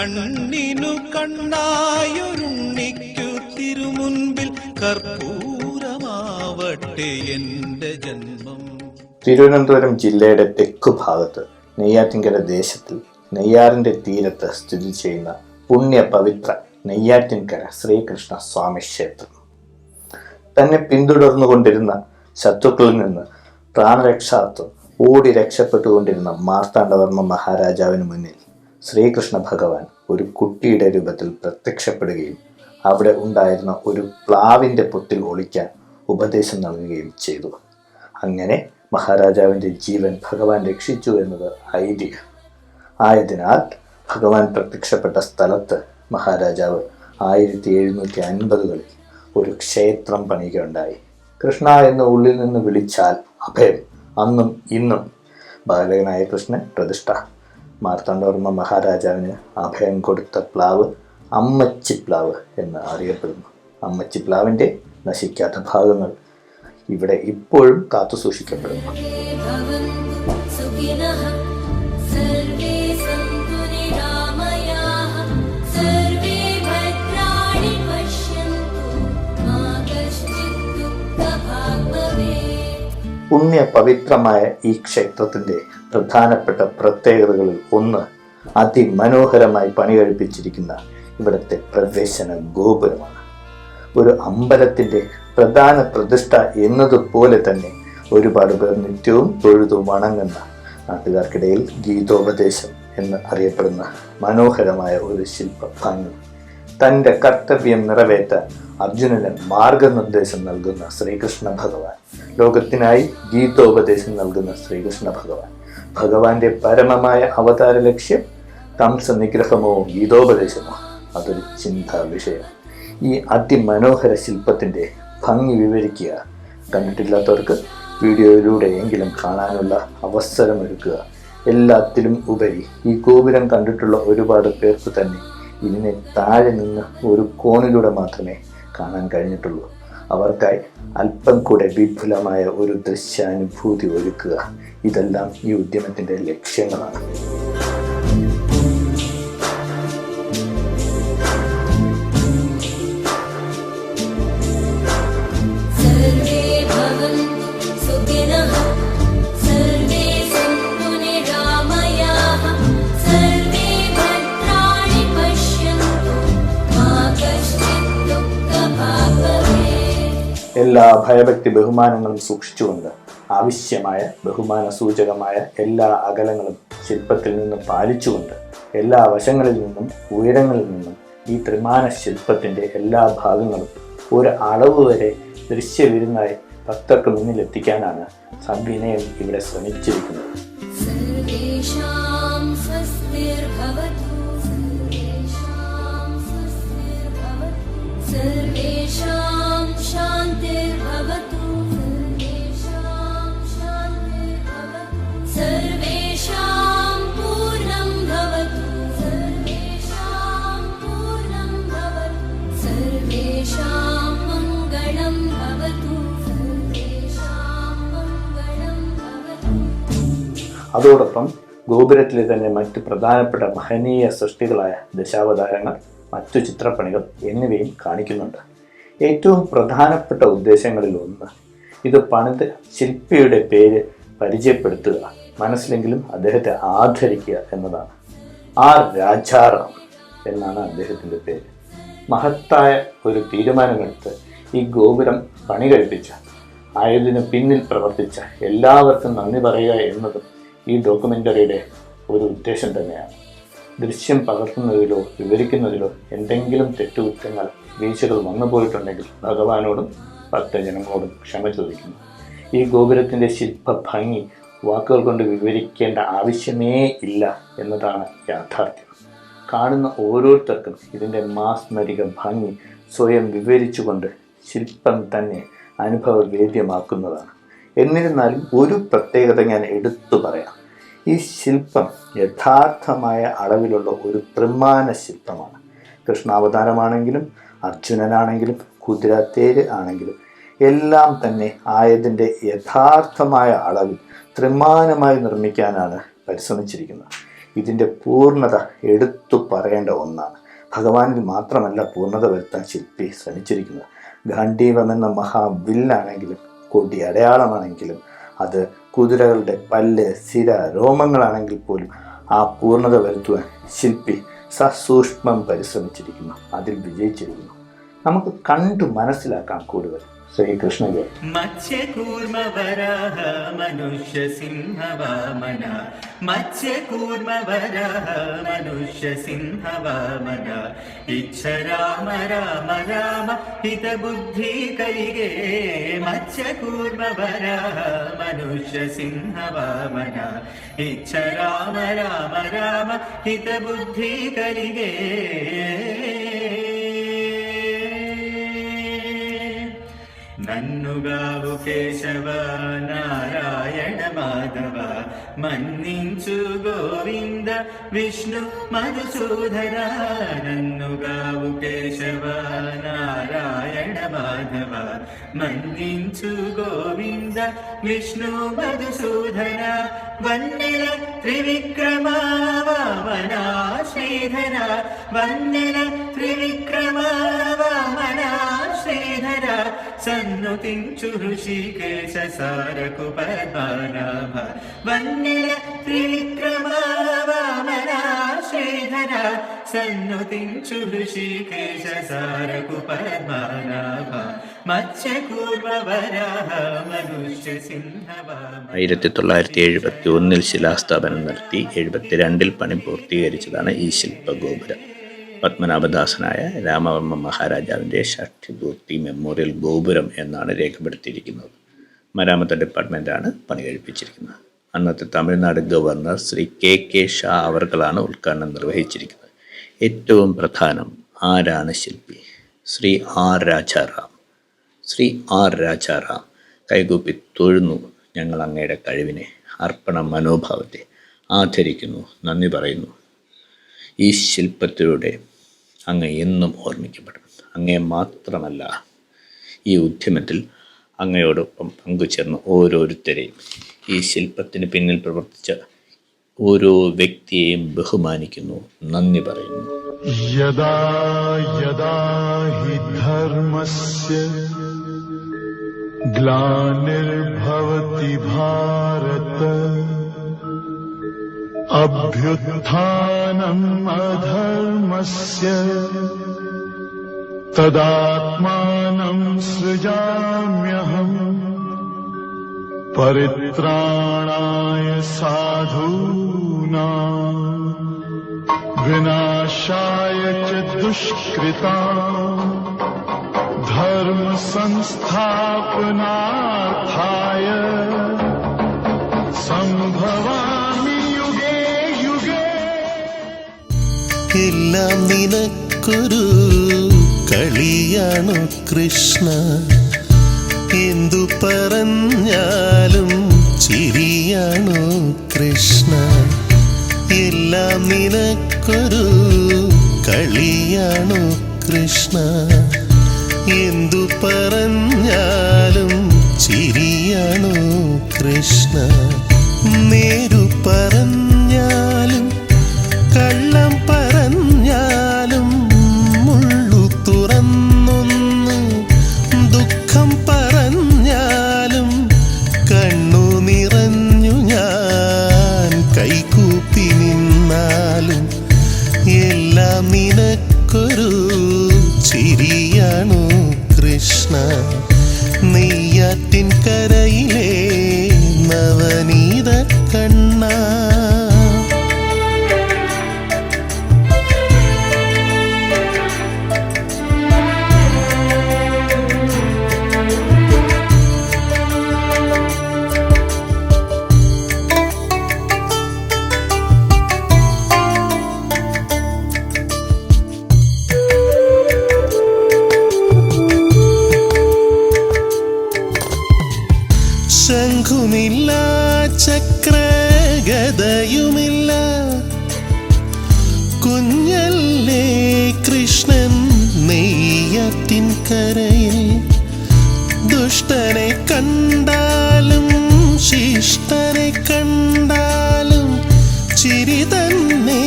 കണ്ണിനു കണ്ണായൊരുണ്ണിക്കു തിരുമുൻപിൽ കർപ്പൂരമാവട്ടെ എന്റെ ജന്മം. തിരുവനന്തപുരം ജില്ലയുടെ തെക്കു ഭാഗത്ത് നെയ്യാറ്റിൻകര ദേശത്തിൽ നെയ്യാറിന്റെ തീരത്ത് സ്ഥിതി ചെയ്യുന്ന പുണ്യ പവിത്ര നെയ്യാറ്റിൻകര ശ്രീകൃഷ്ണ സ്വാമി ക്ഷേത്രം. തന്നെ പിന്തുടർന്നുകൊണ്ടിരുന്ന ശത്രുക്കളിൽ നിന്ന് പ്രാണരക്ഷാർത്ഥം ഓടി രക്ഷപ്പെട്ടുകൊണ്ടിരുന്ന മാർത്താണ്ഡവർമ്മ മഹാരാജാവിന് മുന്നിൽ ശ്രീകൃഷ്ണ ഭഗവാൻ ഒരു കുട്ടിയുടെ രൂപത്തിൽ പ്രത്യക്ഷപ്പെടുകയും അവിടെ ഉണ്ടായിരുന്ന ഒരു പ്ലാവിന്റെ പൊത്തിൽ ഒളിക്കാൻ ഉപദേശം നൽകുകയും ചെയ്തു. അങ്ങനെ മഹാരാജാവിന്റെ ജീവൻ ഭഗവാൻ രക്ഷിച്ചു എന്നത് ഐതിഹ്യം. ആയതിനാൽ ഭഗവാൻ പ്രത്യക്ഷപ്പെട്ട സ്ഥലത്ത് മഹാരാജാവ് ആയിരത്തി എഴുന്നൂറ്റി അൻപതുകളിൽ ഒരു ക്ഷേത്രം പണിയുകയുണ്ടായി. കൃഷ്ണ എന്ന് ഉള്ളിൽ നിന്ന് വിളിച്ചാൽ അഭയം. അന്നും ഇന്നും ബാലകനായ കൃഷ്ണൻ പ്രതിഷ്ഠ. മാർത്താണ്ഡവർമ്മ മഹാരാജാവിന് അഭയം കൊടുത്ത പ്ലാവ് അമ്മച്ചിപ്ലാവ് എന്ന് അറിയപ്പെടുന്നു. അമ്മച്ചിപ്ലാവിന്റെ നശിക്കാത്ത ഭാഗങ്ങൾ ഇവിടെ ഇപ്പോഴും കാത്തു സൂക്ഷിക്കപ്പെടുന്നു. പുണ്യ പവിത്രമായ ഈ ക്ഷേത്രത്തിന്റെ പ്രധാനപ്പെട്ട പ്രത്യേകതകളിൽ ഒന്ന് അതിമനോഹരമായി പണി കഴിപ്പിച്ചിരിക്കുന്ന ഇവിടുത്തെ പ്രവേശന ഗോപുരമാണ്. ഒരു അമ്പലത്തിന്റെ പ്രധാന പ്രതിഷ്ഠ എന്നതുപോലെ തന്നെ ഒരുപാട് പേർ നിത്യവും തൊഴുതും വണങ്ങുന്ന നാട്ടുകാർക്കിടയിൽ ഗീതോപദേശം എന്ന് അറിയപ്പെടുന്ന മനോഹരമായ ഒരു ശില്പ ഭംഗി തന്റെ കർത്തവ്യം നിറവേറ്റാൻ അർജുനന് മാർഗനിർദ്ദേശം നൽകുന്ന ശ്രീകൃഷ്ണ ഭഗവാൻ. ലോകത്തിനായി ഗീതോപദേശം നൽകുന്ന ശ്രീകൃഷ്ണ ഭഗവാൻ. ഭഗവാന്റെ പരമമായ അവതാര ലക്ഷ്യം തംസ നിഗ്രഹമോ ഗീതോപദേശമോ അതൊരു ചിന്താ വിഷയം. ഈ അതിമനോഹര ശില്പത്തിന്റെ ഭംഗി വിവരിക്കുക കണ്ടിട്ടില്ലാത്തവർക്ക് വീഡിയോയിലൂടെ എങ്കിലും കാണാനുള്ള അവസരമൊരുക്കുക എല്ലാത്തിലും ഉപരി ഈ ഗോപുരം കണ്ടിട്ടുള്ള ഒരുപാട് പേർക്ക് തന്നെ ഇതിനെ താഴെ നിന്ന് ഒരു കോണിലൂടെ മാത്രമേ കാണാൻ കഴിഞ്ഞിട്ടുള്ളൂ. അവർക്കായി അല്പം കൂടെ വിപുലമായ ഒരു ദൃശ്യാനുഭൂതി ഒരുക്കുക. ഇതെല്ലാം ഈ ഉദ്യമത്തിന്റെ ലക്ഷ്യങ്ങളാണ്. എല്ലാ ഭയഭക്തി ബഹുമാനങ്ങളും സൂക്ഷിച്ചുകൊണ്ട് ആവശ്യമായ ബഹുമാന സൂചകമായ എല്ലാ അകലങ്ങളും ശില്പത്തിൽ നിന്നും പാലിച്ചുകൊണ്ട് എല്ലാ വശങ്ങളിൽ നിന്നും ഉയരങ്ങളിൽ നിന്നും ഈ ത്രിമാന ശില്പത്തിൻ്റെ എല്ലാ ഭാഗങ്ങളും ഒരു അളവ് വരെ ദൃശ്യവിരുന്നായി ഭക്തർക്ക് മുന്നിൽ എത്തിക്കാനാണ് സവിനയം ഇവിടെ ശ്രമിച്ചിരിക്കുന്നത് सर्वेषां स्वस्तिर्भवतु सर्वेषां स्वस्तिर्भवतु सर्वेषां शान्तिर्भवतु सर्वेषां शान्तिर्भवतु सर्वेषां पूर्णं भवतु सर्वेषां पूर्णं भवतु सर्वेषां मङ्गलं भवतु सर्वेषां मङ्गलं भवतु അതോടൊപ്പം ഗോപുരത്തിലെ തന്നെ മറ്റ് പ്രധാനപ്പെട്ട മഹനീയ സൃഷ്ടികളായ ദശാവതാരങ്ങൾ മറ്റു ചിത്രപ്പണികൾ എന്നിവയും കാണിക്കുന്നുണ്ട് ഏറ്റവും പ്രധാനപ്പെട്ട ഉദ്ദേശങ്ങളിൽ ഒന്ന്. ഇത് പണിത് ശില്പിയുടെ പേര് പരിചയപ്പെടുത്തുക. മനസ്സിലെങ്കിലും അദ്ദേഹത്തെ ആദരിക്കുക എന്നതാണ്. ആർ രാജാറാം എന്നാണ് അദ്ദേഹത്തിന്റെ പേര്. മഹത്തായ ഒരു തീരുമാനമെടുത്ത് ഈ ഗോപുരം പണി കഴിപ്പിച്ച ആയതിന് പിന്നിൽ പ്രവർത്തിച്ച എല്ലാവർക്കും നന്ദി പറയുക എന്നതും ഈ ഡോക്യുമെന്ററിയുടെ ഒരു ഉദ്ദേശം തന്നെയാണ്. ദൃശ്യം പകർത്തുന്നതിലോ വിവരിക്കുന്നതിലോ എന്തെങ്കിലും തെറ്റുകുറ്റങ്ങൾ വീഴ്ചകൾ വന്നു പോയിട്ടുണ്ടെങ്കിൽ ഭഗവാനോടും ഭക്തജനങ്ങളോടും ക്ഷമ ചോദിക്കുന്നു. ഈ ഗോപുരത്തിന്റെ ശില്പ ഭംഗി വാക്കുകൾ കൊണ്ട് വിവരിക്കേണ്ട ആവശ്യമേ ഇല്ല എന്നതാണ് യാഥാർത്ഥ്യം. കാണുന്ന ഓരോരുത്തർക്കും ഇതിന്റെ മാസ്മരിക ഭംഗി സ്വയം വിവരിച്ചുകൊണ്ട് ശില്പം തന്നെ അനുഭവവേദ്യമാക്കുന്നതാണ്. എന്നിരുന്നാലും ഒരു പ്രത്യേകത ഞാൻ എടുത്തു പറയാം. ഈ ശില്പം യഥാർത്ഥമായ അളവിലുള്ള ഒരു ത്രിമാന ശില്പമാണ്. കൃഷ്ണാവതാരമാണെങ്കിലും അർജുനനാണെങ്കിലും കുതിരത്തേര് ആണെങ്കിലും എല്ലാം തന്നെ ആയതിന്റെ യഥാർത്ഥമായ അളവിൽ ത്രിമാനമായി നിർമ്മിക്കാനാണ് പരിശ്രമിച്ചിരിക്കുന്നത്. ഇതിന്റെ പൂർണത എടുത്തു പറയേണ്ട ഒന്നാണ്. ഭഗവാനിൽ മാത്രമല്ല പൂർണത വരുത്താൻ ശില്പി ശ്രമിച്ചിരിക്കുന്നത്. ഗാന്ധീവം എന്ന മഹാവില്ലാണെങ്കിലും കൊടി അടയാളമാണെങ്കിലും അത് കുതിരകളുടെ പല്ല് സിര രോമങ്ങളാണെങ്കിൽ പോലും ആ പൂർണത വരുത്തുവാൻ ശില്പി സസൂക്ഷ്മം പരിശ്രമിച്ചിരിക്കുന്നു. അതിൽ വിജയിച്ചിരിക്കുന്നു. നമുക്ക് കണ്ടു മനസ്സിലാക്കാം കൂടുതൽ. श्रीकृष्ण जय मत्स्य कूर्म वराह मनुष्य सिंह वामना मत्स्य कूर्म वराह मनुष्य सिंह वामना इच्छ राम राम राम हित बुद्धि कलिगे मत्स्य कूर्म वराह मनुष्य सिंह वामना इच्छ राम राम राम हित बुद्धि कलिगे నన్నుగావు కేశవ నారాయణ మాధవ మన్నించు గోవింద విష్ణు మధుసూధర నన్నుగావు కేశవ నారాయణ మాధవ మన్నించు గోవింద విష్ణు మధుసూదర వన్నెల త్రివిక్రమ వామన శ్రీధర వన్నెల త్రివిక్రమ వామన శ్రీధర సన్నుతించు ఋషికేశ సారకు పద్మనాభ వన్నెల త్రివిక్రమ వామన శ్రీధర సన్నుతించు ఋషికేశ సారకు పద్మనాభ మత్స్యకూర్మ వరాహ మనుష్య సింహ వామ ആയിരത്തി തൊള്ളായിരത്തി എഴുപത്തി ഒന്നിൽ ശിലാസ്ഥാപനം നടത്തി എഴുപത്തിരണ്ടിൽ പണി പൂർത്തീകരിച്ചതാണ് ഈ ശില്പഗോപുരം പത്മനാഭദാസനായ രാമവർമ്മ മഹാരാജാവിന്റെ ഷഷ്ടിപൂർത്തി മെമ്മോറിയൽ ഗോപുരം എന്നാണ് രേഖപ്പെടുത്തിയിരിക്കുന്നത്. മരാമത്ത് ഡിപ്പാർട്ട്മെന്റാണ് പണി കഴിപ്പിച്ചിരിക്കുന്നത്. അന്നത്തെ Tamil Nadu governor Shri K K Shah അവർകളാണ് ഉദ്ഘാടനം നിർവഹിച്ചിരിക്കുന്നത്. ഏറ്റവും പ്രധാനം ആരാണ് ശില്പി? ശ്രീ ആർ രാജാറാം. ശ്രീ ആർ രാജാറാം കൈകൂപ്പി തൊഴുന്നു ഞങ്ങൾ അങ്ങയുടെ കഴിവിനെ അർപ്പണ മനോഭാവത്തെ ആദരിക്കുന്നു നന്ദി പറയുന്നു. ഈ ശില്പത്തിലൂടെ അങ്ങ് എന്നും ഓർമ്മിക്കപ്പെടും അങ്ങയെ മാത്രമല്ല ഈ ഉദ്യമത്തിൽ അങ്ങയോടൊപ്പം പങ്കുചേർന്ന ഓരോരുത്തരെയും ഈ ശില്പത്തിന് പിന്നിൽ പ്രവർത്തിച്ച ഓരോ വ്യക്തിയെയും ബഹുമാനിക്കുന്നു നന്ദി പറയുന്നു यदा यदा हि धर्मस्य ग्लानिर्भवति भारत अभ्युत्थानम् अधर्मस्य तदात्मानं सृजाम्यहम् परित्राणाय साधूनाम् विनाशाय च दुष्कृता धर्म संस्थापनार्थाय എല്ലാം നിനക്കൊരു കളിയാണു കൃഷ്ണ. എന്തു പറഞ്ഞാലും ചിരിയാണു കൃഷ്ണ. എല്ലാം നിനക്കൊരു കളിയാണു കൃഷ്ണ. എന്തു പറഞ്ഞാലും ചിരിയാണു കൃഷ്ണ. നിനക്കൊരു ചിരിയാണു കൃഷ്ണ. നെയ്യാറ്റിൻ കരയിലെ നവനീത കണ്ണ. കരയിൽ ദുഷ്ടനെ കണ്ടാലും ശിഷ്ടനെ കണ്ടാലും ചിരി തന്നെ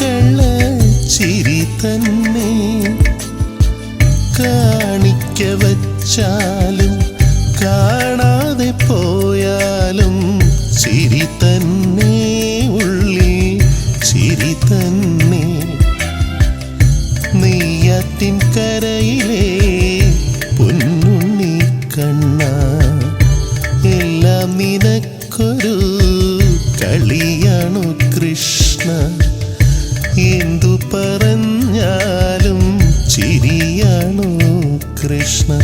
കള്ള ചിരി തന്നെ കാണിക്ക വച്ചാലും കൃഷ്ണ.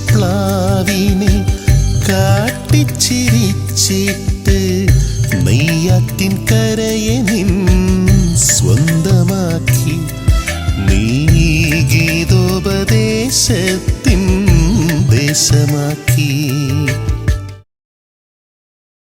അമ്മച്ചിപ്ലാവിനെ കാട്ടിച്ചിരിച്ചിട്ട് നെയ്യാറ്റിൻ കരയെ നിൻ സ്വന്തമാക്കി. നീ ഗീതോപദേശത്തിൻ ദേശമാക്കി